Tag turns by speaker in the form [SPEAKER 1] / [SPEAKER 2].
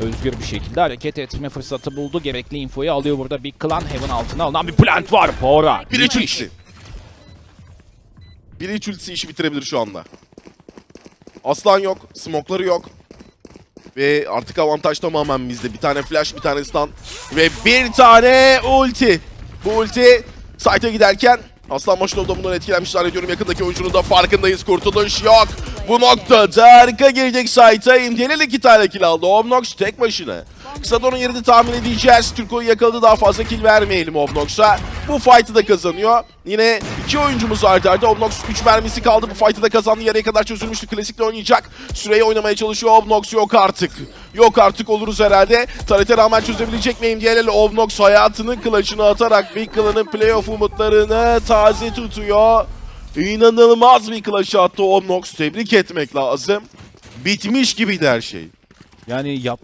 [SPEAKER 1] özgür bir şekilde hareket etme fırsatı buldu. Gerekli infoyu alıyor burada. Big Clan Heaven altına alınan bir plant var. Pora.
[SPEAKER 2] Biri
[SPEAKER 1] Müthiş.
[SPEAKER 2] ultisi. Biri hiç ultisi işi bitirebilir şu anda. Aslan yok. Smokları yok. Ve artık avantaj tamamen bizde. Bir tane flash, bir tane stun. Ve bir tane ulti. Bu ulti site'a giderken Aslan Maşinov da bundan etkilenmiş zannediyorum. Yakındaki oyuncunun da farkındayız. Kurtuluş yok. Bu noktada arka gelecek site'a imdiyeler iki tane kill aldı. Omnox tek başına. Kısadon'un yerini tahmin edeceğiz. Türko'yu yakaladı daha fazla kill vermeyelim Omnox'a. Bu fight'ı da kazanıyor. Yine iki oyuncumuz ardı arda. Omnox 3 mermisi kaldı. Bu fight'ı da kazandı. Yarıya kadar çözülmüştü. Klasikle oynayacak. Süreyi oynamaya çalışıyor. Omnox yok artık. Yok artık oluruz herhalde. Taret'e rağmen çözebilecek miyim diyelim. Omnox hayatının kılıcını atarak Big Clan'ın playoff umutlarını taze tutuyor. İnanılmaz bir clutch attı Omnox. Tebrik etmek lazım. Bitmiş gibiydi her şey.
[SPEAKER 1] Yani yap